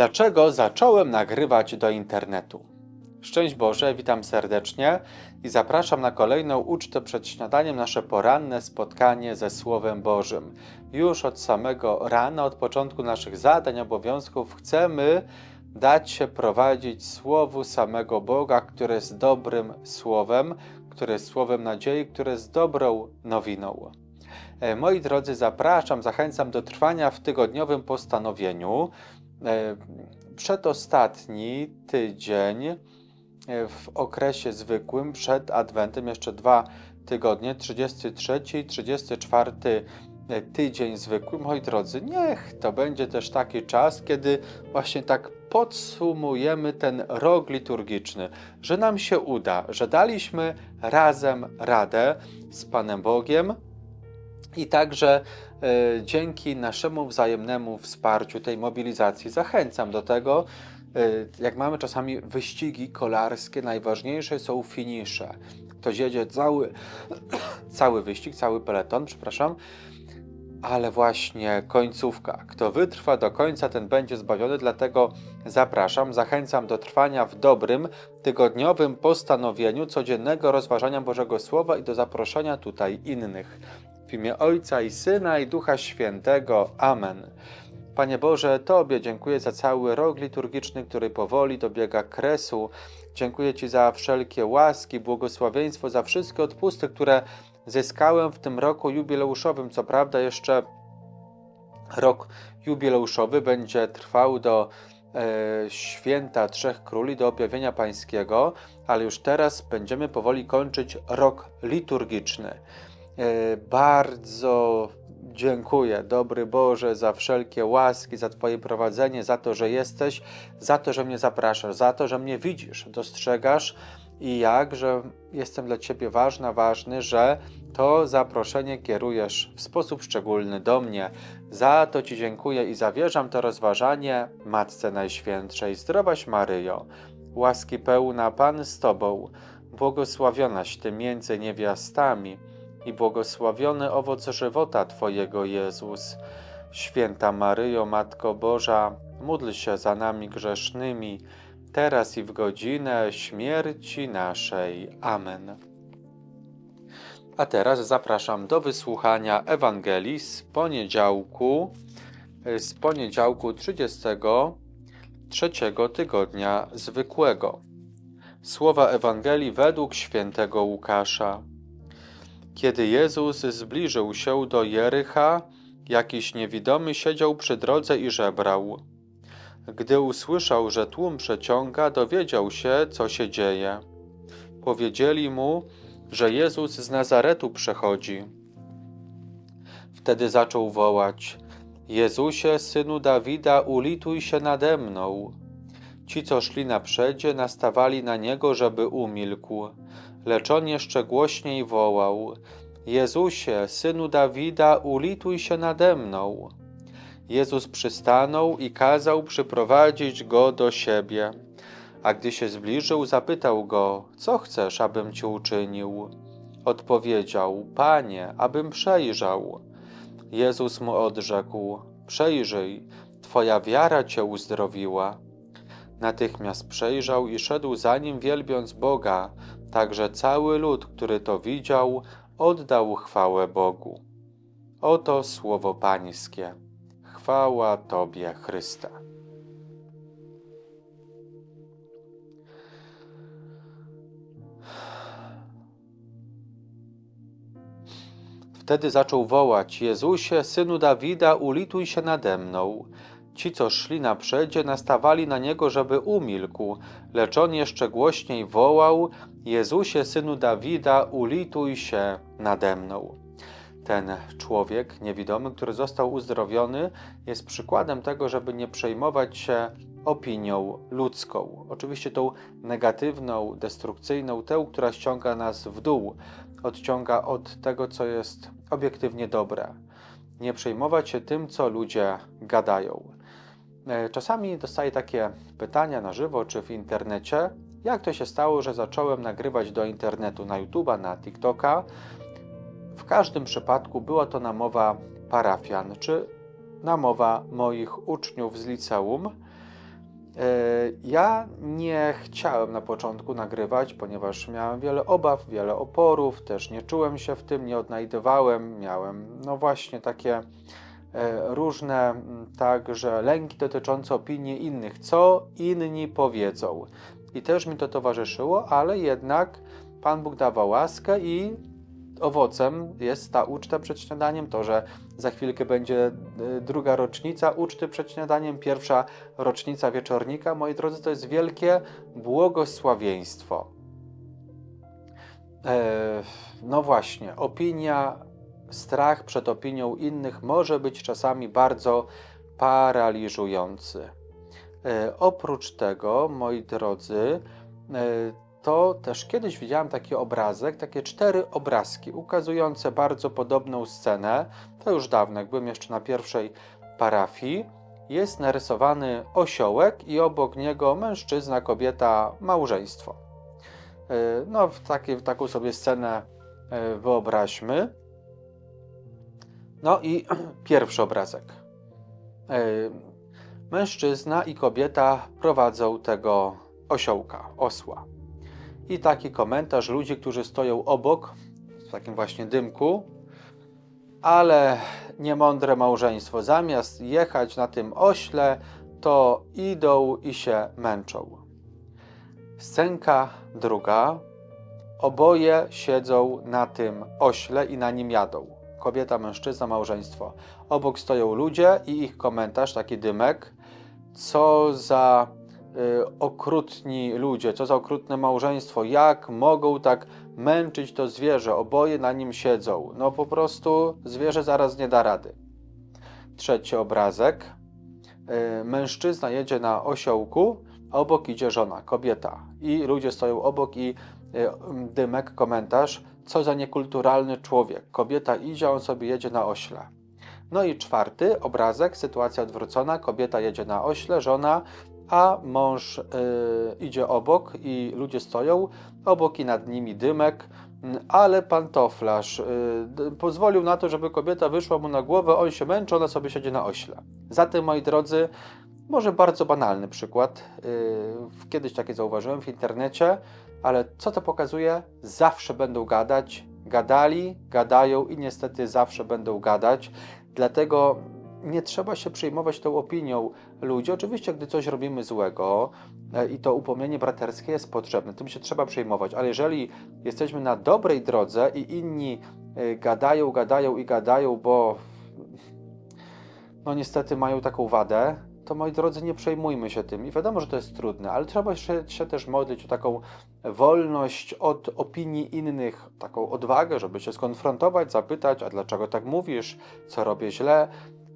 Dlaczego zacząłem nagrywać do internetu? Szczęść Boże, witam serdecznie i zapraszam na kolejną ucztę przed śniadaniem, nasze poranne spotkanie ze Słowem Bożym. Już od samego rana, od początku naszych zadań, obowiązków chcemy dać się prowadzić Słowu samego Boga, które jest dobrym Słowem, które jest Słowem nadziei, które jest dobrą nowiną. E, moi drodzy, zapraszam, zachęcam do trwania w tygodniowym postanowieniu. E, przedostatni tydzień e, w okresie zwykłym przed Adwentem, jeszcze dwa tygodnie, 33 i 34 tydzień zwykły. Moi drodzy, niech to będzie też taki czas, kiedy właśnie tak podsumujemy ten rok liturgiczny, że nam się uda, że daliśmy razem radę z Panem Bogiem i także e, dzięki naszemu wzajemnemu wsparciu, tej mobilizacji, zachęcam do tego, e, jak mamy czasami wyścigi kolarskie, najważniejsze są finisze. Ktoś jedzie cały, cały wyścig, cały peleton, przepraszam, ale właśnie końcówka. Kto wytrwa do końca, ten będzie zbawiony, dlatego zapraszam, zachęcam do trwania w dobrym, tygodniowym postanowieniu codziennego rozważania Bożego Słowa i do zaproszenia tutaj innych. W imię Ojca i Syna i Ducha Świętego. Amen. Panie Boże, Tobie dziękuję za cały rok liturgiczny, który powoli dobiega kresu. Dziękuję Ci za wszelkie łaski, błogosławieństwo, za wszystkie odpusty, które zyskałem w tym roku jubileuszowym. Co prawda, jeszcze rok jubileuszowy będzie trwał do e, święta Trzech Króli, do objawienia Pańskiego, ale już teraz będziemy powoli kończyć rok liturgiczny. E, bardzo dziękuję, dobry Boże, za wszelkie łaski, za Twoje prowadzenie, za to, że jesteś, za to, że mnie zapraszasz, za to, że mnie widzisz, dostrzegasz i jak, że jestem dla Ciebie ważna, ważny, że to zaproszenie kierujesz w sposób szczególny do mnie. Za to Ci dziękuję i zawierzam to rozważanie Matce Najświętszej. Zdrowaś Maryjo, łaski pełna Pan z Tobą, błogosławionaś Ty między niewiastami i błogosławiony owoc żywota Twojego Jezus. Święta Maryjo, Matko Boża, módl się za nami grzesznymi, teraz i w godzinę śmierci naszej. Amen. A teraz zapraszam do wysłuchania Ewangelii z poniedziałku, z poniedziałku 33 tygodnia zwykłego. Słowa Ewangelii według świętego Łukasza. Kiedy Jezus zbliżył się do Jericha, jakiś niewidomy siedział przy drodze i żebrał. Gdy usłyszał, że tłum przeciąga, dowiedział się, co się dzieje. Powiedzieli mu, że Jezus z Nazaretu przechodzi. Wtedy zaczął wołać: Jezusie, synu Dawida, ulituj się nade mną. Ci, co szli na przedzie, nastawali na niego, żeby umilkł. Lecz on jeszcze głośniej wołał: Jezusie, synu Dawida, ulituj się nade mną. Jezus przystanął i kazał przyprowadzić go do siebie. A gdy się zbliżył, zapytał go: Co chcesz, abym ci uczynił? Odpowiedział: Panie, abym przejrzał. Jezus mu odrzekł: Przejrzyj, twoja wiara cię uzdrowiła. Natychmiast przejrzał i szedł za nim, wielbiąc Boga, także cały lud, który to widział, oddał chwałę Bogu. Oto słowo Pańskie. Chwała Tobie, Chryste. Wtedy zaczął wołać: Jezusie, synu Dawida, ulituj się nade mną. Ci, co szli na przedzie, nastawali na niego, żeby umilkł, lecz on jeszcze głośniej wołał: Jezusie, synu Dawida, ulituj się nade mną. Ten człowiek niewidomy, który został uzdrowiony, jest przykładem tego, żeby nie przejmować się opinią ludzką. Oczywiście tą negatywną, destrukcyjną, tę, która ściąga nas w dół, odciąga od tego, co jest obiektywnie dobre. Nie przejmować się tym, co ludzie gadają. E, czasami dostaję takie pytania na żywo czy w internecie, jak to się stało, że zacząłem nagrywać do internetu, na YouTube'a, na TikToka. W każdym przypadku była to namowa parafian, czy namowa moich uczniów z liceum. Ja nie chciałem na początku nagrywać, ponieważ miałem wiele obaw, wiele oporów, też nie czułem się w tym, nie odnajdywałem, miałem no właśnie takie e, różne także lęki dotyczące opinii innych, co inni powiedzą. I też mi to towarzyszyło, ale jednak Pan Bóg dawał łaskę i owocem jest ta uczta przed śniadaniem, to, że za chwilkę będzie e, druga rocznica uczty przed śniadaniem, pierwsza rocznica wieczornika. Moi drodzy, to jest wielkie błogosławieństwo. E, no właśnie, opinia, strach przed opinią innych może być czasami bardzo paraliżujący. E, oprócz tego, moi drodzy, to też kiedyś widziałem taki obrazek, takie cztery obrazki ukazujące bardzo podobną scenę. To już dawno, jak byłem jeszcze na pierwszej parafii. Jest narysowany osiołek i obok niego mężczyzna, kobieta, małżeństwo. E, no, w, takie, w taką sobie scenę e, wyobraźmy. No i pierwszy obrazek. E, mężczyzna i kobieta prowadzą tego osiołka, osła. I taki komentarz ludzi, którzy stoją obok, w takim właśnie dymku, ale niemądre małżeństwo. Zamiast jechać na tym ośle, to idą i się męczą. Scenka druga. Oboje siedzą na tym ośle i na nim jadą. Kobieta, mężczyzna, małżeństwo. Obok stoją ludzie i ich komentarz, taki dymek. Co za Y, okrutni ludzie, co za okrutne małżeństwo, jak mogą tak męczyć to zwierzę, oboje na nim siedzą. No po zwierzę zaraz nie da rady. Trzeci obrazek. Y, mężczyzna jedzie na osiołku, a obok idzie żona, kobieta. I ludzie stoją obok i y, dymek, komentarz, co za niekulturalny człowiek. Kobieta idzie, on sobie jedzie na ośle. No i czwarty obrazek, sytuacja odwrócona, kobieta jedzie na ośle, żona a mąż y, idzie obok i ludzie stoją, obok i nad nimi dymek, ale pantoflarz y, pozwolił na to, żeby kobieta wyszła mu na głowę, on się męczy, ona sobie siedzi na ośle. Zatem, moi drodzy, może bardzo banalny przykład. Y, kiedyś takie zauważyłem w internecie, ale co to pokazuje? Zawsze będą gadać, gadali, gadają i niestety zawsze będą gadać. Dlatego nie trzeba się przejmować tą opinią ludzi. Oczywiście, gdy coś robimy złego e, i to upomnienie braterskie jest potrzebne, tym się trzeba przejmować, ale jeżeli jesteśmy na dobrej drodze i inni e, gadają, gadają i gadają, bo no niestety mają taką wadę, to moi drodzy, nie przejmujmy się tym. I wiadomo, że to jest trudne, ale trzeba się, się, też modlić o taką wolność od opinii innych, taką odwagę, żeby się skonfrontować, zapytać, a dlaczego tak mówisz, co robię źle,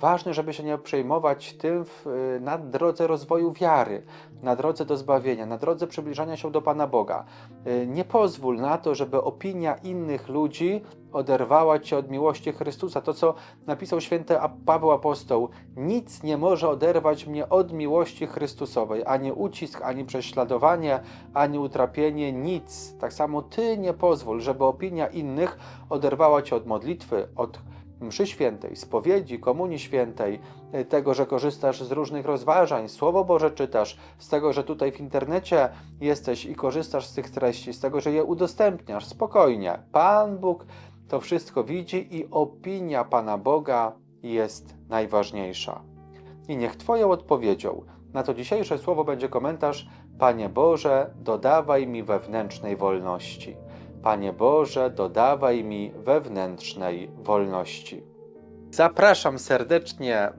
Ważne, żeby się nie przejmować tym w, y, na drodze rozwoju wiary, na drodze do zbawienia, na drodze przybliżania się do Pana Boga. Y, nie pozwól na to, żeby opinia innych ludzi oderwała cię od miłości Chrystusa. To, co napisał święty Paweł Apostoł, nic nie może oderwać mnie od miłości Chrystusowej, ani ucisk, ani prześladowanie, ani utrapienie, nic. Tak samo ty nie pozwól, żeby opinia innych oderwała cię od modlitwy, od mszy świętej, spowiedzi, komunii świętej, y, tego, że korzystasz z różnych rozważań, Słowo Boże czytasz, z tego, że tutaj w internecie jesteś i korzystasz z tych treści, z tego, że je udostępniasz, spokojnie. Pan Bóg to wszystko widzi i opinia Pana Boga jest najważniejsza. I niech Twoją odpowiedzią na to dzisiejsze słowo będzie komentarz Panie Boże, dodawaj mi wewnętrznej wolności. Panie Boże, dodawaj mi wewnętrznej wolności. Zapraszam serdecznie y,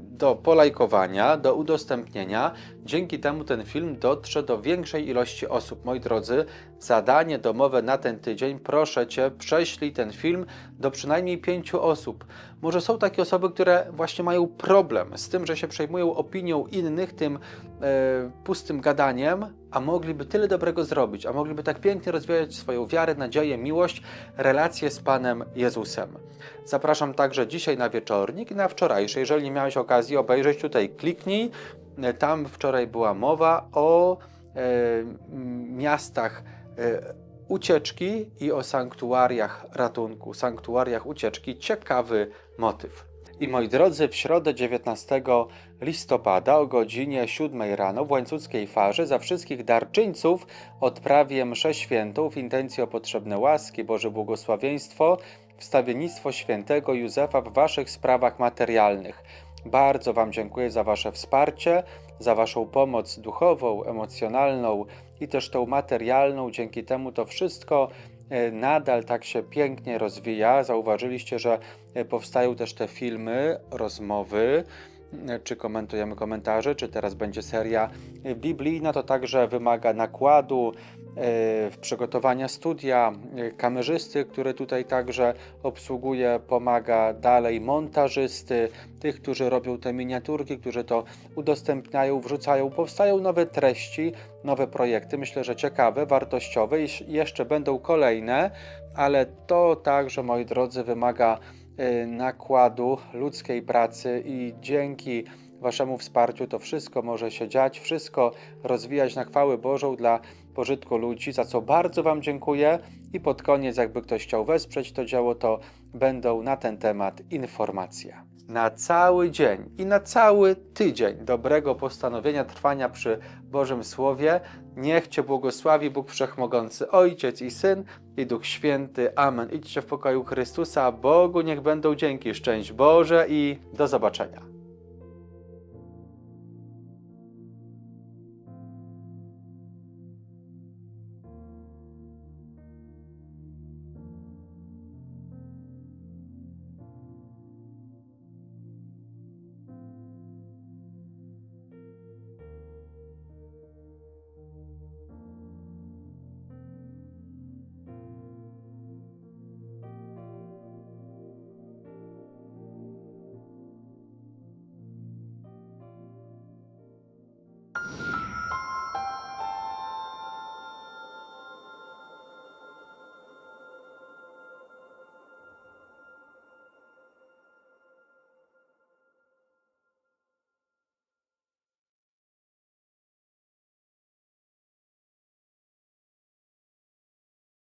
do polajkowania, do udostępnienia. Dzięki temu ten film dotrze do większej ilości osób. Moi drodzy, zadanie domowe na ten tydzień, proszę Cię, prześlij ten film do przynajmniej pięciu osób. Może są takie osoby, które właśnie mają problem z tym, że się przejmują opinią innych, tym e, pustym gadaniem, a mogliby tyle dobrego zrobić, a mogliby tak pięknie rozwijać swoją wiarę, nadzieję, miłość, relacje z Panem Jezusem. Zapraszam także dzisiaj na wieczornik i na wczorajszy. Jeżeli nie miałeś okazji obejrzeć, tutaj kliknij. Tam wczoraj była mowa o e, miastach e, ucieczki i o sanktuariach ratunku, sanktuariach ucieczki. Ciekawy motyw. I moi drodzy, w środę 19 listopada o godzinie 7 rano w łańcuckiej farze za wszystkich darczyńców odprawię mszę świętą w intencji o potrzebne łaski, Boże błogosławieństwo, wstawiennictwo świętego Józefa w Waszych sprawach materialnych. Bardzo Wam dziękuję za Wasze wsparcie, za Waszą pomoc duchową, emocjonalną i też tą materialną. Dzięki temu to wszystko e, nadal tak się pięknie rozwija. Zauważyliście, że e, powstają też te filmy, rozmowy, czy komentujemy komentarze, czy teraz będzie seria biblijna. To także wymaga nakładu, e, przygotowania studia, e, kamerzysty, który tutaj także obsługuje, pomaga dalej, montażysty, tych, którzy robią te miniaturki, którzy to udostępniają, wrzucają. Powstają nowe treści, nowe projekty, myślę, że ciekawe, wartościowe i jeszcze będą kolejne, ale to także, moi drodzy, wymaga nakładu ludzkiej pracy i dzięki Waszemu wsparciu to wszystko może się dziać, wszystko rozwijać na chwałę Bożą dla pożytku ludzi, za co bardzo Wam dziękuję. I pod koniec, jakby ktoś chciał wesprzeć to dzieło, to będą na ten temat informacje. Na cały dzień i na cały tydzień dobrego postanowienia trwania przy Bożym Słowie, niech Cię błogosławi Bóg Wszechmogący, Ojciec i Syn i Duch Święty. Amen. Idźcie w pokoju Chrystusa, Bogu niech będą dzięki, szczęść Boże i do zobaczenia.